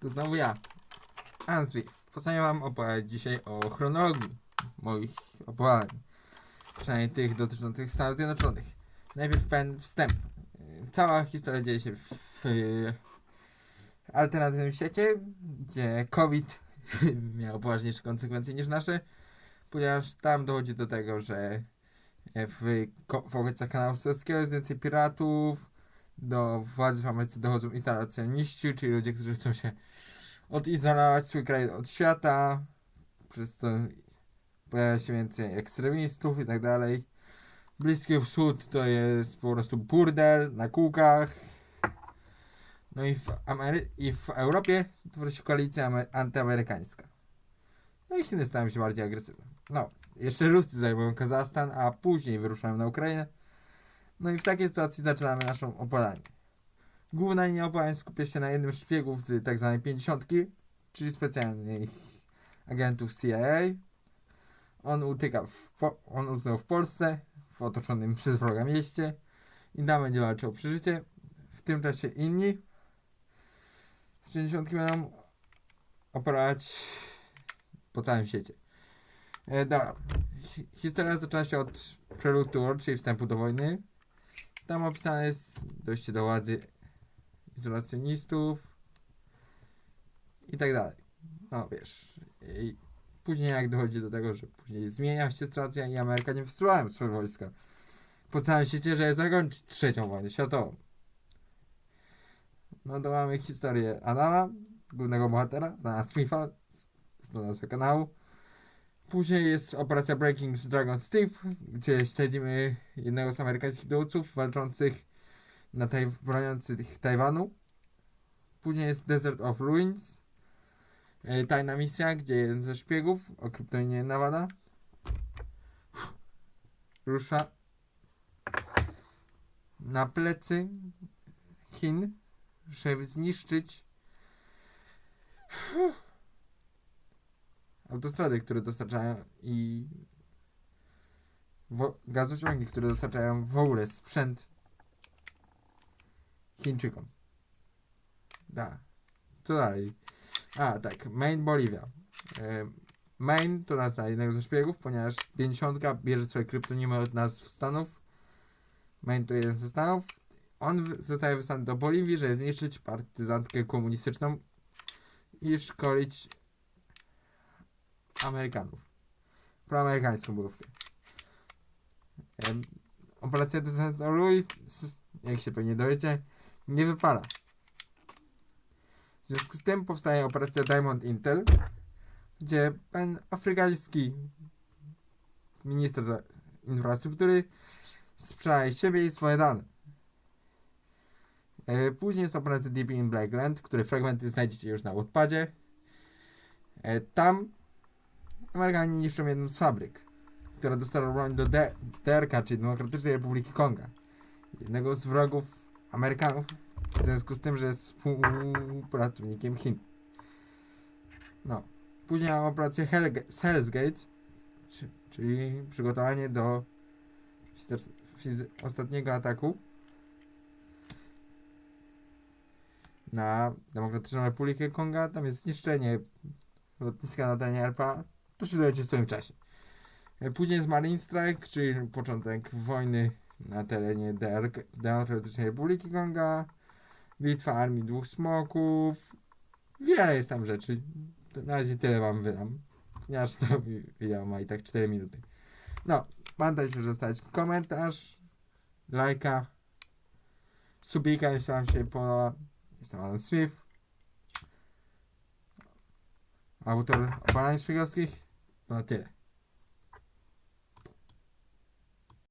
To znowu ja. Answi. Postanowiłem wam opowiedzieć dzisiaj o chronologii moich opowiadań. Przynajmniej tych dotyczących Stanów Zjednoczonych. Najpierw pewien wstęp. Cała historia dzieje się w, y, alternatywnym świecie, gdzie COVID miał poważniejsze konsekwencje niż nasze, ponieważ tam dochodzi do tego, że w, w okolicach kanału Suezkiego jest więcej piratów, do władzy w Ameryce dochodzą izolacjoniści, czyli ludzie, którzy chcą się odizolować swój kraj od świata, przez co pojawia się więcej ekstremistów i tak dalej. Bliski Wschód to jest po prostu burdel na kółkach. No i w, Amery- i w Europie tworzy się koalicja ame- antyamerykańska. No i Chiny stają się bardziej agresywne. No, jeszcze Ruscy zajmują Kazachstan, a później wyruszają na Ukrainę. No i w takiej sytuacji zaczynamy naszą opowiadanie. Główna linia opowiadań skupia się na jednym z szpiegów z tak zwanej 50, czyli specjalnych agentów CIA. On utyka w, on utknął w Polsce, w otoczonym przez wroga mieście i tam będzie walczył o przeżycie. W tym czasie inni z 50 będą operować po całym świecie. E, dobra. Hi- Historia zaczęła się od War, czyli wstępu do wojny. Tam opisane jest dojście do władzy izolacjonistów i tak dalej. No wiesz. I później jak dochodzi do tego, że później zmienia się sytuacja i Amerykanie wysyłają swoje wojska po całym świecie, żeby zakończyć trzecią wojnę światową. No to mamy historię Adama, głównego bohatera, Adama Smitha, z to nazwa kanału. Później jest operacja Breaking z Dragon Steve, gdzie śledzimy jednego z amerykańskich dowódców walczących na taj broniących Tajwanu. Później jest Desert of Ruins, e, tajna misja, gdzie jeden ze szpiegów o kryptoninie Nawada rusza na plecy Chin, żeby zniszczyć autostrady, które dostarczają i wo- gazociągi, które dostarczają w ogóle sprzęt Chińczykom. Da. Co dalej? A, tak. Main Bolivia. E, Main to nazwa jednego ze szpiegów, ponieważ 50 bierze swoje kryptonimy od nazw Stanów. Main to jeden ze Stanów. On zostaje wysłany do Boliwii, żeby zniszczyć partyzantkę komunistyczną i szkolić Amerykanów. Proamerykańską bojówkę. Em, Operacja Ruins, jak się pewnie dowiecie, nie wypala. W związku z tym powstaje operacja Diamond Intel, gdzie pan afrykański minister infrastruktury sprzedaje siebie i swoje dane. E, Później jest operacja Deep in Blackland, której fragmenty znajdziecie już na odpadzie. E, Tam Amerykanie niszczą jedną z fabryk, która dostarcza broń do D- DRK, czyli Demokratycznej Republiki Konga. Jednego z wrogów Amerykanów, w związku z tym, że jest współpracownikiem Chin. No. Później mamy operację Hell's Gates, czy- czyli przygotowanie do ostatniego ataku na Demokratyczną Republikę Konga. Tam jest zniszczenie lotniska na terenie. To się dowiecie w swoim czasie. E, Później jest Marine Strike, czyli początek wojny na terenie Demokratycznej Republiki Konga. Bitwa Armii Dwóch Smoków. Wiele jest tam rzeczy. Na razie tyle wam wydam. Ponieważ to wi- wideo ma i tak 4 minuty. No, pamiętajcie, że zostawić komentarz, lajka, subika, jeśli wam się podoba. Jestem Adam Smith. Autor opadań szpiegowskich. To na tyle.